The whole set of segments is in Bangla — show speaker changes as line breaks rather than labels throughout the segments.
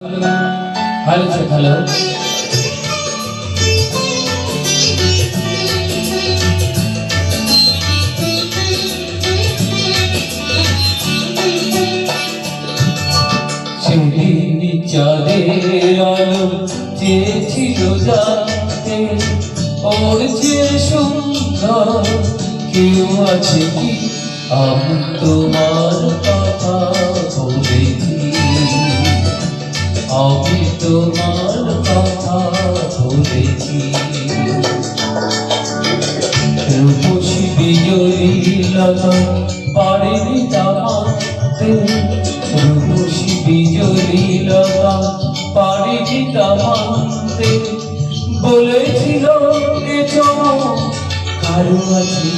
হ্যালো হ্যালো সেদিন চাঁদের আলো চেয়েছিল জানতে ওর যে সুন্দর কেউ আছে কি? আমি তোমার কথা বলেছি আমি তোমার কথা বলেছি। রূপসী বিজয়ী লতা পারেনি তামাতে রূপসী বিজয়ী লতা পারেনি তামাতে বলেছিল এ কারও আছে?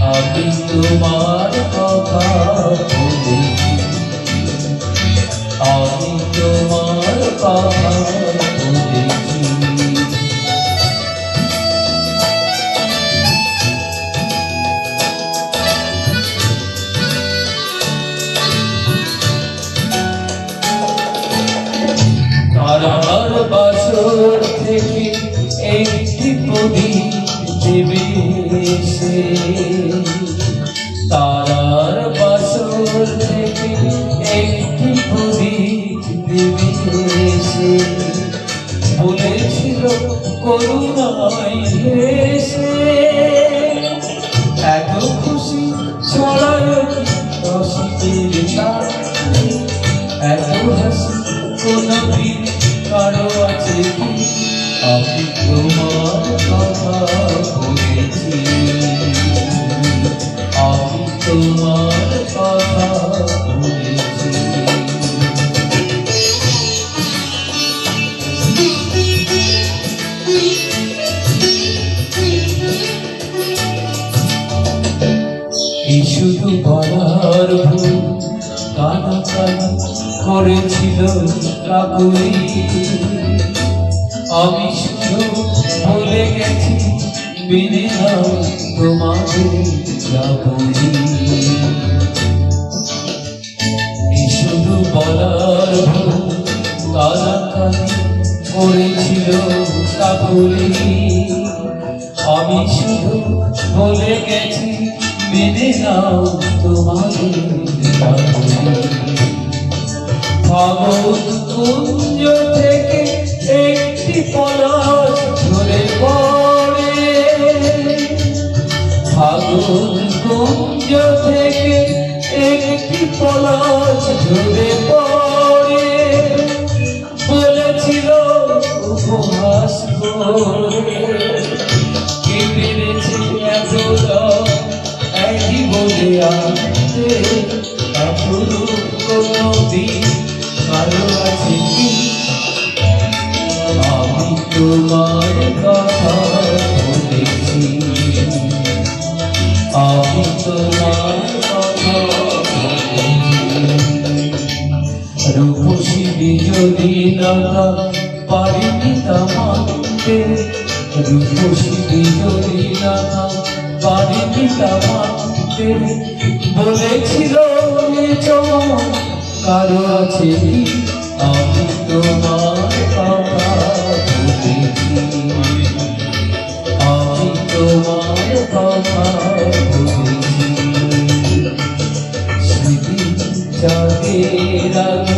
আমি তোমার কথা তারার বাসর থেকে একটি প্রদীপ দেবে সে। করুণায় হেসে এত খুশি ছড়ায় রসিকের এত হাসি করেছিল কাকুরি শুধু বলে গেছি মেনে নাও যাবনি এই শুধু বলার কানাকানি করেছিল কাকুরি আমি শুধু বলে গেছি মেনে নাও ভাগবত কুঞ্জ থেকে একটি পলাশ ঝরে পড়ে। ভাগবত কুঞ্জ থেকে একটি পলাশ ঝরে পড়ে। বলেছিল উপহাস করে। লতা পারিনি তামাতে রূপসী বিজয়ী লতা পারিনি তামাতে বলেছিল কারও আছে কি? আমি তোমার কথা বলেছি আমি তোমার কথা বলেছি সেদিন চাঁদের আলো